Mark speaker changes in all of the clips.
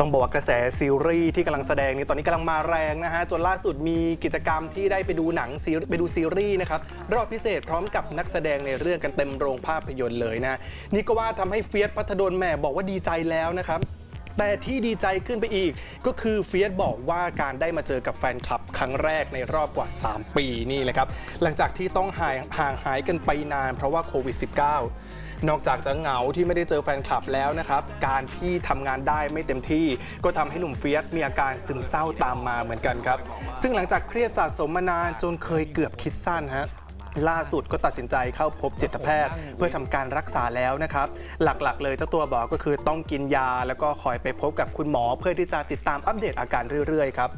Speaker 1: ต้องบอกว่ากระแสซีรีส์ที่กำลังแสดงนี่ตอนนี้กำลังมาแรงนะฮะ จนล่าสุดมีกิจกรรมที่ได้ไปดูหนังซีรีส์ไปดูซีรีส์นะครับ รอบพิเศษพร้อมกับนักแสดงในเรื่องกันเต็มโรงภาพยนตร์เลยนะ นี่ก็ว่าทำให้เฟียสพัทดลแหม่บอกว่าดีใจแล้วนะครับ แต่ที่ดีใจขึ้นไปอีก ก็คือเฟียสบอกว่าการได้มาเจอกับแฟนคลับครั้งแรกในรอบกว่า 3 ปีนี่แหละครับ หลังจากที่ต้องห่างห่างหายกันไปนานเพราะว่าโควิด -19 นอกจากจะเหงาที่ไม่ได้เจอแฟนคลับแล้วนะครับ การที่ทำงานได้ไม่เต็มที่ ก็ทำให้หนุ่มเฟียสมีอาการซึมเศร้าตามมาเหมือนกันครับ ซึ่งหลังจากเครียดสะสมมานานจนเคยเกือบคิดสั้นฮะ ล่าสุดก็ตัดสินใจเข้าพบจิตแพทย์ เพื่อทำการรักษาแล้วนะครับ หลักๆ เลยเจ้าตัวบอกก็คือต้องกินยา แล้วก็คอยไปพบกับคุณหมอ เพื่อที่จะติดตามอัปเดตอาการเรื่อยๆครับ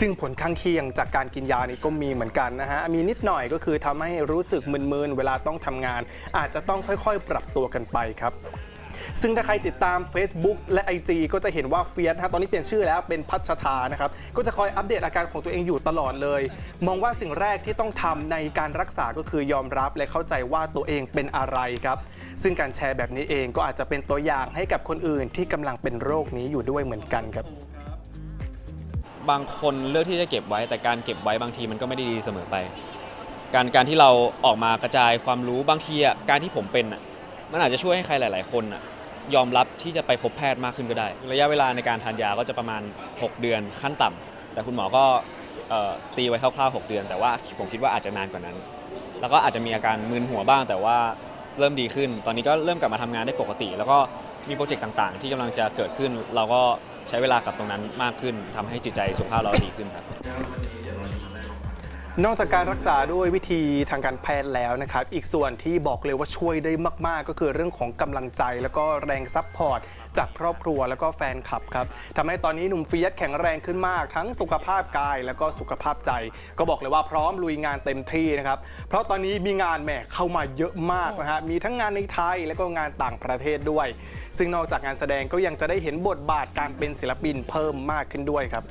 Speaker 1: ซึ่งผลข้างเคียงจากการกินยานี่ก็มีเหมือนกันนะฮะมีนิดหน่อยก็คือทำให้รู้สึกมึนๆเวลาต้องทำงาน อาจจะต้องค่อยๆ ปรับตัวกันไปครับ ซึ่งถ้าใครติดตาม Facebook และ IG ก็จะเห็นว่าเฟียสฮะตอนนี้เปลี่ยนชื่อแล้วเป็นพัชธานะครับก็จะคอยอัปเดตอาการของตัวเองอยู่ตลอดเลย มองว่าสิ่งแรกที่ต้องทำในการรักษาก็คือยอมรับและเข้าใจว่าตัวเองเป็นอะไรครับ ซึ่งการแชร์แบบนี้เองก็อาจจะเป็นตัวอย่างให้กับคนอื่นที่กำลังเป็นโรคนี้อยู่ด้วยเหมือนกันครับ
Speaker 2: บางคนเลือกที่จะเก็บไว้ แต่การเก็บไว้บางทีมันก็ไม่ได้ดีเสมอไป การการที่เราออกมากระจายความรู้บางทีอะการที่ผมเป็นอะ มันอาจจะช่วยให้ใครหลาย ๆ คนอะยอมรับที่จะไปพบแพทย์มากขึ้นก็ได้ ระยะเวลาในการทานยาก็จะประมาณ 6 เดือนขั้นต่ำแต่คุณหมอก็เอ่อตีไว้คร่าวๆ6 เดือน แต่ว่าผมคิดว่าอาจจะนานกว่านั้น แล้วก็อาจจะมีอาการมึนหัวบ้าง แต่ว่าเริ่มดีขึ้น ตอนนี้ก็เริ่มกลับมาทำงานได้ปกติ แล้วก็มีโปรเจกต์ต่างๆ ที่กำลังจะเกิดขึ้น เราก็ใช้เวลากับตรงนั้นมากขึ้นทำให้จิตใจสุขภาพเราดีขึ้นครับ
Speaker 1: น นอกจากการรักษาด้วยวิธีทางการแพทย์แล้วนะครับ อีกส่วนที่บอกเลยว่าช่วยได้มาก ๆ ก็คือเรื่องของกำลังใจ แล้วก็แรงซัพพอร์ตจากครอบครัวแล้วก็แฟนคลับครับทำให้ตอนนี้หนุ่มเฟียสแข็งแรงขึ้นมาก ทั้งสุขภาพกายแล้วก็สุขภาพใจ ก็บอกเลยว่าพร้อมลุยงานเต็มที่นะครับ เพราะตอนนี้มีงานแหมเข้ามาเยอะมากนะฮะมีทั้งงานในไทยแล้วก็งานต่างประเทศด้วย ซึ่งนอกจากงานแสดงก็ยังจะได้เห็นบทบาทการเป็นศิลปินเพิ่มมากขึ้นด้วยครับ